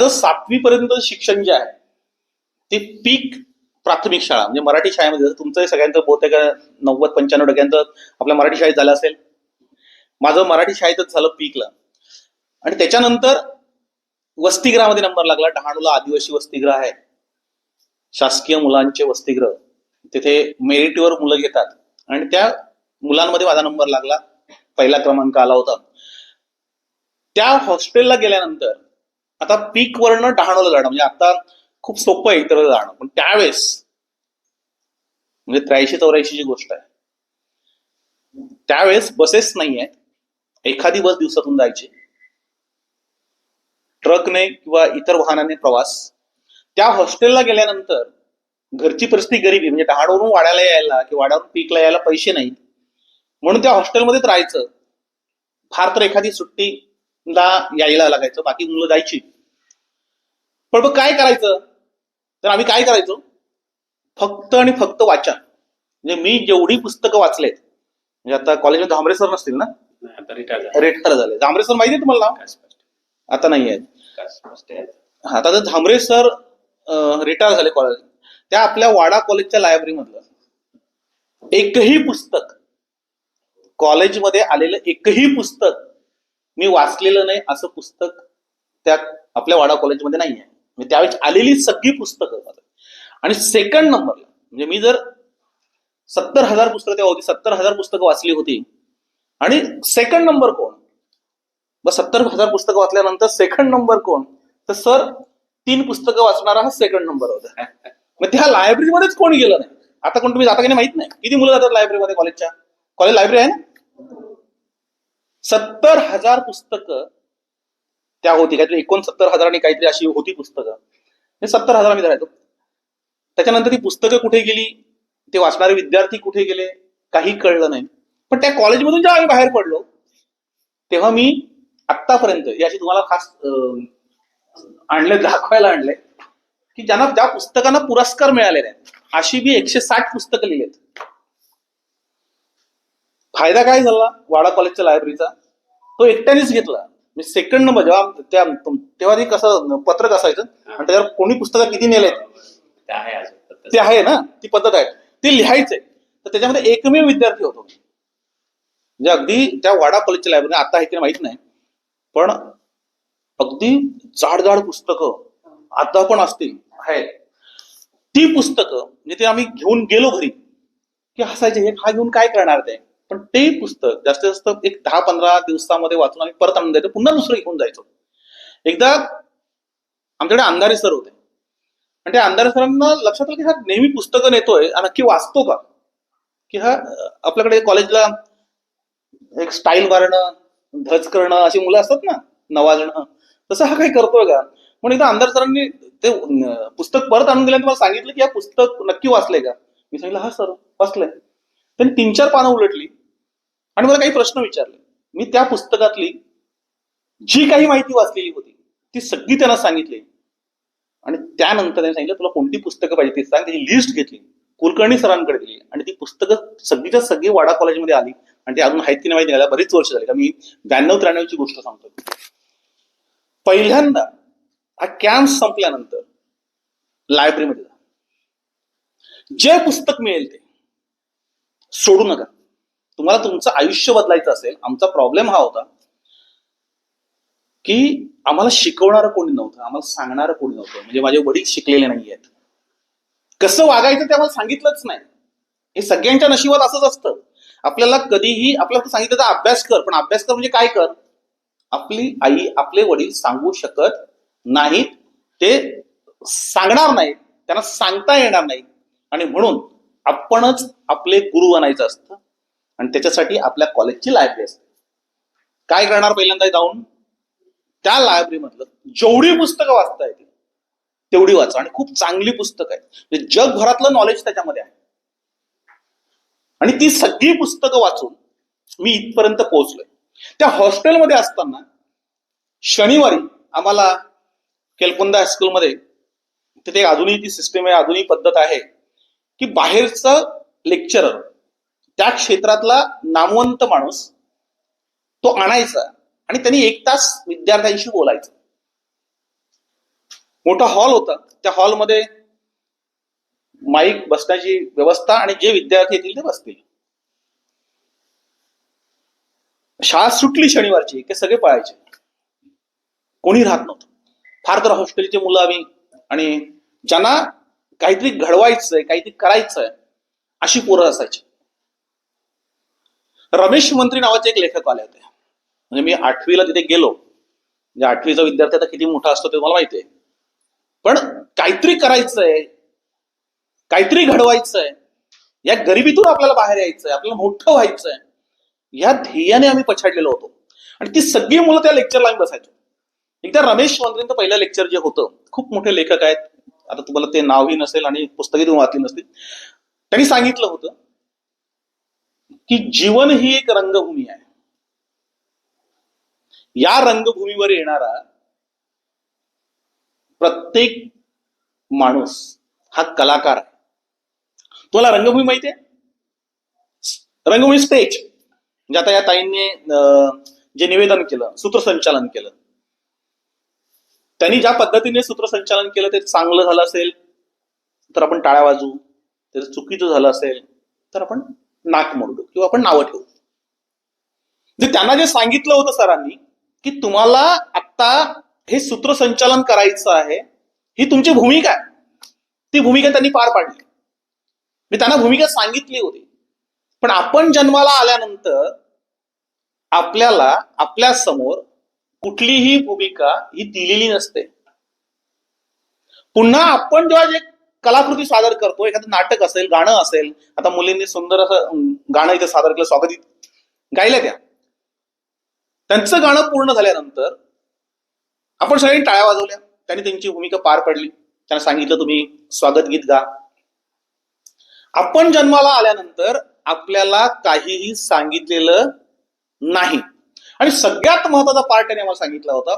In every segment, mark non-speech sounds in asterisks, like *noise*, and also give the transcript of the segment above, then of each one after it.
सातवी पर्यंत शिक्षण जे आहे ते पीक प्राथमिक शाळा म्हणजे मराठी शाळेमध्ये तुमचं सगळ्यांचं बहुतेक नव्वद पंच्याण्णव टक्क्यांचं आपल्या मराठी शाळेत झालं असेल. माझं मराठी शाळेतच झालं पीकला. आणि त्याच्यानंतर वसतिगृहामध्ये नंबर लागला डहाणूला आदिवासी वसतिगृह आहे. शासकीय मुलांचे वसतिगृह. तिथे मेरिटवर मुलं घेतात. आणि त्या मुलांमध्ये माझा नंबर लागला. पहिला क्रमांक आला होता. त्या हॉस्टेलला गेल्यानंतर आता पीक वरनं डहाणूला जाणं म्हणजे आता खूप सोपं आहे इतर जाणं पण त्यावेळेस म्हणजे त्र्याऐंशी चौऱ्याऐंशी ची गोष्ट आहे. त्यावेळेस बसेस नाही आहेत एखादी बस दिवसातून जायची. ट्रकने किंवा इतर वाहनाने प्रवास. त्या हॉस्टेलला गेल्यानंतर घरची परिस्थिती गरिबी म्हणजे डहाणवरून वाड्याला यायला किंवा वाड्यावरून पीकला यायला पैसे नाहीत. म्हणून त्या हॉस्टेलमध्येच राहायचं. फार तर एखादी सुट्टी सुट्टीला यायला लागायचं बाकी मुलं जायची. पण मग काय करायचं? तर आम्ही काय करायचो? फक्त आणि फक्त वाचन म्हणजे मी जेवढी पुस्तकं वाचलेत म्हणजे आता कॉलेजमध्ये धांबरे सर नसतील ना? रिटायर झाला. रेटर झाले. धांबरे सर माहिती आहे तुम्हाला आता नाही आहेत. हा, आता जर झांबरे सर रिटायर झाले कॉलेज त्या आपल्या वाडा कॉलेजच्या लायब्ररीमधलं एकही पुस्तक कॉलेजमध्ये आलेलं एकही पुस्तक मी वाचलेलं नाही असं पुस्तक त्या आपल्या वाडा कॉलेजमध्ये नाही आहे मी त्यावेळेस आलेली सगळी पुस्तकं माझं. आणि सेकंड नंबरला म्हणजे मी जर सत्तर हजार पुस्तकं तेव्हा होती सत्तर हजार पुस्तकं वाचली होती. आणि सेकंड नंबर कोण? मग सत्तर हजार पुस्तकं वाचल्यानंतर सेकंड नंबर कोण? तर सर तीन पुस्तकं वाचणारा हा सेकंड नंबर होता. *laughs* मग त्या लायब्ररीमध्येच कोण गेलं नाही. आता कोण तुम्ही जाता की नाही माहीत नाही. किती मुलं जातात लायब्ररीमध्ये कॉलेजच्या कॉलेज लायब्ररी आहे ना? सत्तर हजार पुस्तकं त्या होती. काहीतरी एकोणसत्तर हजारांनी काहीतरी अशी होती पुस्तकं. हे सत्तर हजार आम्ही धरायचो. त्याच्यानंतर ती पुस्तकं कुठे गेली? ते वाचणारे विद्यार्थी कुठे गेले? काही कळलं नाही. पण त्या कॉलेजमधून जेव्हा आम्ही बाहेर पडलो तेव्हा मी आत्तापर्यंत याची तुम्हाला खास अं, आणले दाखवायला आणले की ज्यांना ज्या पुस्तकांना पुरस्कार मिळालेले आहेत अशी मी एकशे साठ पुस्तकं लिहिलेत. फायदा काय झाला? वाडा कॉलेजच्या लायब्ररीचा तो एकट्यानेच घेतला. मी सेकंड नंबर जेव्हा त्या तेव्हा ते कसं पत्रक असायचं आणि त्याच्यावर कोणी पुस्तकं किती नेलेत? ते आहे आहे ना? ती पद्धत आहे. ते लिहायचंय. तर त्याच्यामध्ये एकमेव विद्यार्थी होतो. म्हणजे अगदी त्या वाडा कॉलेजच्या लायब्ररी आता आहे की माहीत नाही पण अगदी जाड जाड पुस्तकं आता पण असतील आहेत. ती पुस्तकं म्हणजे ते आम्ही घेऊन गेलो घरी की हसायचे हे हा घेऊन काय करणार ते? पण ते पुस्तक जास्तीत जास्त एक दहा पंधरा दिवसामध्ये वाचून आम्ही परत आणून द्यायचो पुन्हा दुसरं घेऊन जायचो. एकदा आमच्याकडे अंधारे सर होते. आणि त्या अंधारे सरांना लक्षात आलं की हा नेहमी पुस्तकं नेतोय नक्की वाचतो का? की हा आपल्याकडे कॉलेजला एक स्टाईल मारणं धज करणं अशी मुलं असतात ना नवाजणं तसं हा काही करतोय का? म्हणून एकदा अंधारे सरांनी ते पुस्तक परत आणून दिल्यानंतर मला सांगितलं की हा पुस्तक नक्की वाचलंय का? मी सांगितलं हा सर वाचलंय. त्यांनी तीन चार पानं उलटली. आणि मला काही प्रश्न विचारले. मी त्या पुस्तकातली जी काही माहिती वाचलेली होती ती सगळी त्यांना सांगितली. आणि त्यानंतर त्यांनी सांगितलं तुला कोणती पुस्तकं पाहिजे ती सांग. त्याची लिस्ट घेतली. कुलकर्णी सरांकडे दिली. आणि ती पुस्तकं सगळीच्या सगळी वाडा कॉलेजमध्ये आली. आणि ती अजून आहेत की नाही माहिती नाही बरीच वर्ष झाली. का मी ब्याण्णव त्र्याण्णवची गोष्ट सांगतो पहिल्यांदा हा कॅम्प संपल्यानंतर लायब्ररीमध्ये जा. जे पुस्तक मिळेल ते सोडू नका. तुम्हाला तुमचं आयुष्य बदलायचं असेल आमचा प्रॉब्लेम हा होता की आम्हाला शिकवणारं कोणी नव्हतं आम्हाला सांगणारं कोणी नव्हतं. म्हणजे माझे वडील शिकलेले नाही आहेत कसं वागायचं ते आम्हाला सांगितलंच नाही. हे सगळ्यांच्या नशिबात असंच असतं. आपल्याला कधीही आपल्याला सांगितलं तर अभ्यास कर पण अभ्यास कर म्हणजे काय कर? आपली आई आपले वडील सांगू शकत नाहीत. ते सांगणार नाही. त्यांना सांगता येणार नाही. आणि म्हणून आपणच आपले गुरु बनायचं असतं. आणि त्याच्यासाठी आपल्या कॉलेजची लायब्ररी असते. काय करणार पहिल्यांदा जाऊन? त्या लायब्ररी मधलं जेवढी पुस्तकं वाचता येतील तेवढी वाचा. आणि खूप चांगली पुस्तकं आहेत. म्हणजे जगभरातलं नॉलेज त्याच्यामध्ये आहे. आणि ती सगळी पुस्तकं वाचून मी इथपर्यंत पोहोचलोय. त्या हॉस्टेलमध्ये असताना शनिवारी आम्हाला केलकुंदा हायस्कूलमध्ये तिथे अजूनही ती सिस्टीम आहे अजूनही पद्धत आहे की बाहेरचं लेक्चरर त्या क्षेत्रातला नामवंत माणूस तो आणायचा आणि त्यांनी एक तास विद्यार्थ्यांशी बोलायचं. मोठा हॉल होता. त्या हॉलमध्ये माईक बसण्याची व्यवस्था आणि जे विद्यार्थी येतील ते बसतील. शाळा सुटली शनिवारची की सगळे पळायचे. कोणी राहत नव्हतं. फार तर हॉस्टेलची मुलं आम्ही आणि ज्यांना काहीतरी घडवायचंय काहीतरी करायचंय अशी पोरं असायची. रमेश मंत्री नावाचे एक लेखक आले होते. म्हणजे मी आठवीला तिथे गेलो. म्हणजे आठवीचा विद्यार्थी आता किती मोठा असतो ते मला माहिती आहे. पण काहीतरी करायचंय. काहीतरी घडवायचंय. या गरिबीतून आपल्याला बाहेर यायचंय. आपल्याला मोठं व्हायचंय. या ध्येयाने आम्ही पछाडलेलो होतो. आणि ती सगळी मुलं त्या लेक्चरला आम्ही बसायचो एकदा रमेश मंत्रींचं पहिलं लेक्चर जे होतं खूप मोठे लेखक आहेत. आता तुम्हाला ते नावही नसेल आणि पुस्तके तुम्ही वाचली नसतील. त्यांनी सांगितलं होतं की जीवन ही एक रंगभूमी आहे. या रंगभूमीवर येणारा प्रत्येक माणूस हा कलाकार आहे. तुम्हाला रंगभूमी माहिती आहे? रंगभूमी स्टेज म्हणजे आता या ताईंनी अं, जे निवेदन केलं सूत्रसंचालन केलं. त्यांनी ज्या पद्धतीने सूत्रसंचालन केलं ते चांगलं झालं असेल तर आपण टाळ्या वाजू ते चुकीचं झालं असेल तर आपण नाकमोडू किंवा आपण नावं ठेवू. जे त्यांना जे सांगितलं होतं सरांनी की तुम्हाला आता हे सूत्रसंचालन करायचं आहे ही तुमची भूमिका आहे. ती भूमिका त्यांनी पार पाडली. मी त्यांना भूमिका सांगितली होती. पण आपण जन्माला आल्यानंतर आपल्याला आपल्यासमोर कुठलीही भूमिका ही दिलेली नसते. पुन्हा आपण जेव्हा जे कलाकृती सादर करतो एखादं नाटक असेल गाणं असेल आता मुलींनी सुंदर असं गाणं इथे सादर केलं स्वागतीत गायल्या त्या. त्यांचं गाणं पूर्ण झाल्यानंतर आपण सगळ्यांनी टाळ्या वाजवल्या. त्यांनी त्यांची भूमिका पार पडली. त्यांना सांगितलं तुम्ही स्वागत गीत गा. आपण जन्माला आल्यानंतर आपल्याला काहीही सांगितलेलं नाही. आणि सगळ्यात महत्त्वाचा पार्ट त्याने मला सांगितला होता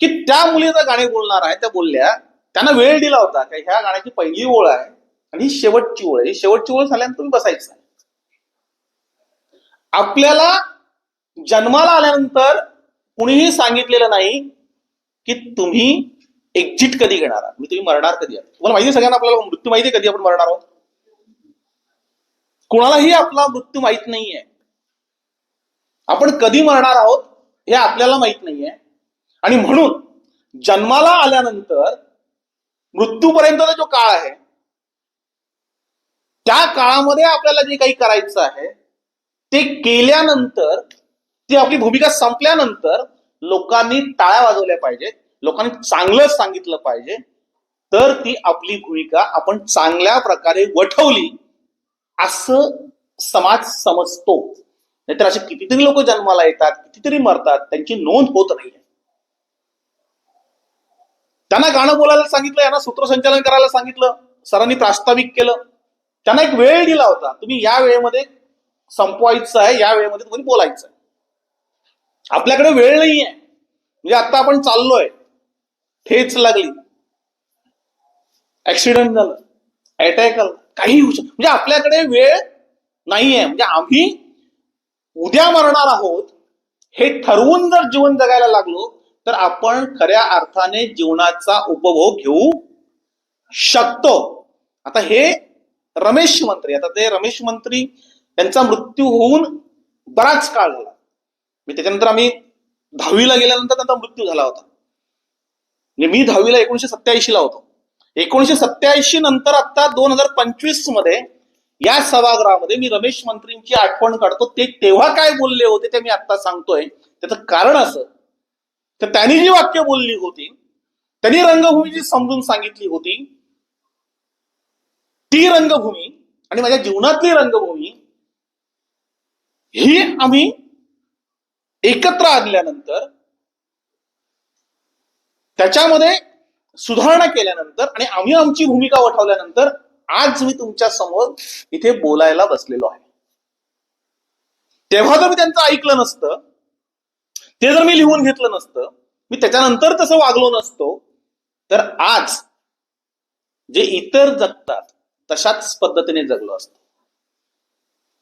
की त्या मुलीचा गाणे बोलणार आहे त्या बोलल्या त्यांना वेळ दिला होता. की ह्या गाण्याची पहिली ओळ आहे आणि ही शेवटची ओळ आहे. ही शेवटची ओळ झाल्यानंतर तुम्ही बसायचं आपल्याला जन्माला आल्यानंतर कुणीही सांगितलेलं नाही की तुम्ही एक्झिट कधी घेणार आहात. मी तुम्ही मरणार कधी आहात? तुम्हाला माहिती सगळ्यांना आपल्याला मृत्यू माहिती आहे कधी आपण मरणार आहोत? कुणालाही आपला मृत्यू माहीत नाहीये. आपण कधी मरणार आहोत हे आपल्याला माहीत नाहीये. आणि म्हणून जन्माला आल्यानंतर मृत्यूपर्यंतचा जो काळ आहे त्या काळामध्ये आपल्याला जे काही करायचं आहे ते केल्यानंतर ती आपली भूमिका संपल्यानंतर लोकांनी टाळ्या वाजवल्या पाहिजेत लोकांनी चांगलं सांगितलं पाहिजे. तर ती आपली भूमिका आपण चांगल्या प्रकारे वठवली असं समाज समजतो. नाहीतर असे कितीतरी लोक जन्माला येतात कितीतरी मरतात त्यांची नोंद होत नाही त्यांना गाणं बोलायला सांगितलं यांना सूत्रसंचालन करायला सांगितलं सरांनी प्रास्ताविक केलं. त्यांना एक वेळ दिला होता. तुम्ही या वेळेमध्ये संपवायचं आहे या वेळेमध्ये तुम्ही बोलायचं आहे. आपल्याकडे वेळ नाही आहे. म्हणजे आता आपण चाललोय. ठेच लागली. ऍक्सिडेंट झालं. अटॅक आला. काही होऊ शकतं म्हणजे आपल्याकडे वेळ नाहीये म्हणजे आम्ही उद्या मरणार आहोत. हे ठरवून जर जीवन जगायला लागलो तर आपण खऱ्या अर्थाने जीवनाचा उपभोग घेऊ शकतो. आता हे रमेश मंत्री आता ते रमेश मंत्री त्यांचा मृत्यू होऊन बराच काळ झाला. मी त्याच्यानंतर आम्ही दहावीला गेल्यानंतर त्यांचा मृत्यू झाला होता. म्हणजे मी दहावीला एकोणीशे सत्याऐंशी ला होतो. एकोणीशे सत्याऐंशी नंतर आता दोन हजार पंचवीसमध्ये या सभागृहामध्ये मी रमेश मंत्रींची आठवण काढतो. ते तेव्हा काय बोलले होते ते मी आता सांगतोय. त्याचं कारण असं तर त्यांनी जी वाक्य बोलली होती त्यांनी रंगभूमी जी समजून सांगितली होती. ती रंगभूमी आणि माझ्या जीवनातली रंगभूमी ही आम्ही एकत्र आणल्यानंतर त्याच्यामध्ये सुधारणा केल्यानंतर आणि आम्ही आमची भूमिका वठवल्यानंतर आज मी तुमच्यासमोर इथे बोलायला बसलेलो आहे. तेव्हा जर मी त्यांचं ऐकलं नसतं ते जर मी लिहून घेतलं नसतं मी त्याच्यानंतर तसं वागलो नसतो तर आज जे इतर जगतात तशाच पद्धतीने जगलो असतो.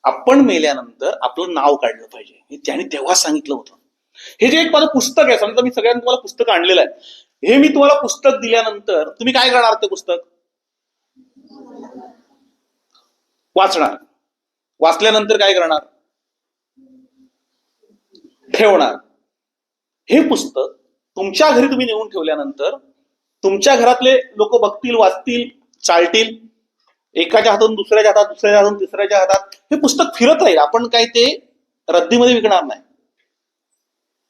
आपण मेल्यानंतर आपलं नाव काढलं पाहिजे. हे त्याने तेव्हा सांगितलं होतं. हे जे एक माझं पुस्तक आहे समजा मी सगळ्यांनी तुम्हाला पुस्तक आणलेलं आहे. हे मी तुम्हाला पुस्तक दिल्यानंतर तुम्ही काय करणार ते पुस्तक? वाचणार. वाचल्यानंतर काय करणार? ठेवणार. हे पुस्तक तुमच्या घरी तुम्ही नेऊन ठेवल्यानंतर तुमच्या घरातले लोक बघतील वाचतील चालतील. एकाच्या हातून दुसऱ्याच्या हातात दुसऱ्याच्या हातून तिसऱ्याच्या हातात. हे पुस्तक फिरत राहील. आपण काय ते रद्दीमध्ये विकणार नाही.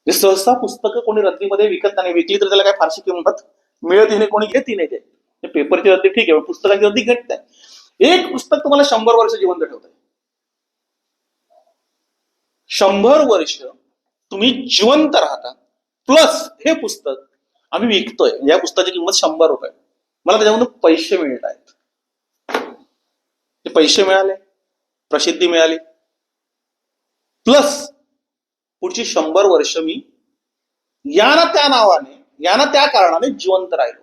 सहसा पुस्तकं कोणी रद्दीमध्ये विकत नाही. विकली तर त्याला काय फारशी किंमत मिळत नाही. कोणी घेती नाही ते. पेपरची रद्दी ठीक आहे पुस्तकाची रद्दी घेत नाही एक पुस्तक तुम्हाला शंभर वर्ष जिवंत ठेवत शंभर वर्ष तुम्ही जिवंत राहता. प्लस हे पुस्तक आम्ही विकतोय. म्हणजे या पुस्तकाची किंमत शंभर रुपये. मला त्याच्यामधून पैसे मिळत आहेत. ते पैसे मिळाले प्रसिद्धी मिळाली. प्लस पुढची शंभर वर्ष मी या ना त्या नावाने या ना त्या कारणाने जिवंत राहिलो.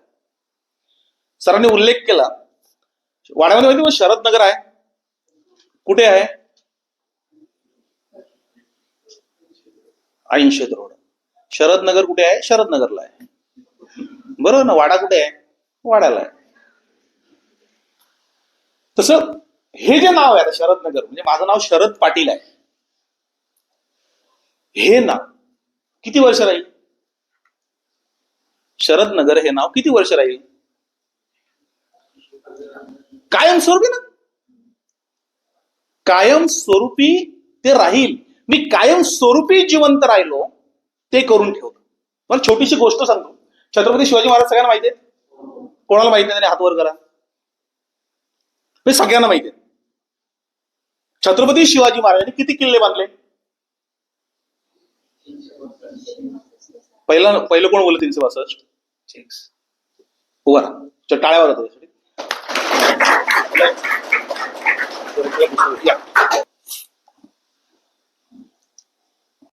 सरांनी उल्लेख केला वाड्यामध्ये माहिती शरदनगर शरद नगर आहे? कुठे आहे? ऐंशी रोड शरद नगर कुठे आहे? शरद नगरला आहे. बरोबर ना? वाडा कुठे आहे? वाड्याला आहे. तसं हे जे नाव आहे आता शरद नगर म्हणजे माझं नाव शरद पाटील आहे. हे नाव किती वर्ष राहील? शरद नगर हे नाव किती वर्ष राहील? कायमस्वरूपी ना? कायमस्वरूपी ते राहील. मी कायमस्वरूपी जिवंत राहिलो ते करून ठेवतो. पण छोटीशी गोष्ट सांगतो. छत्रपती शिवाजी महाराज सगळ्यांना माहिती आहेत? कोणाला माहिती नाही हात वर करा. हे सगळ्यांना माहिती आहे छत्रपती शिवाजी महाराजांनी किती किल्ले बांधले? पहिला पहिलं कोण बोललं तीनशे बासष्ट? उभा राहा. टाळ्यावर होतो या.